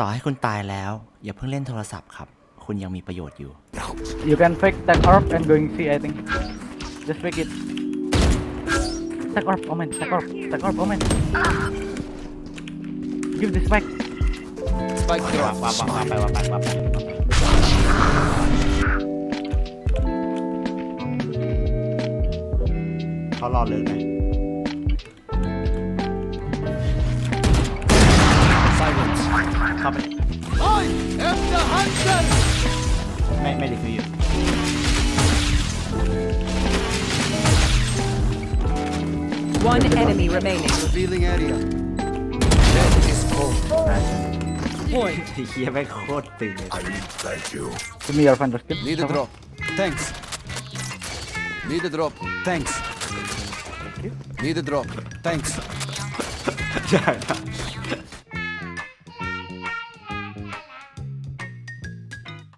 ต่อให้คุณตายแล้ว อย่าเพิ่งเล่นโทรศัพท์ครับ คุณยังมีประโยชน์อยู่ You can fake tech orb and going C I think. Just fake it. Tech orb, omen, tech orb, tech orb, omen. Give the spike. Spike วางวางวางวางไปวางไปวางไปเขารอเลยไหม เข้าไป I am the hunter. ไม่ไม่รีวิวอยู่ One enemy remaining. Revealing area. Dead is cold. Point. ไอ้เฮียแม่งโคตรตึงเลยตอนนี้ Give me your thunder skill. Need a drop. Thanks. Need a drop. Thanks. Need a drop. Thanks. ใช่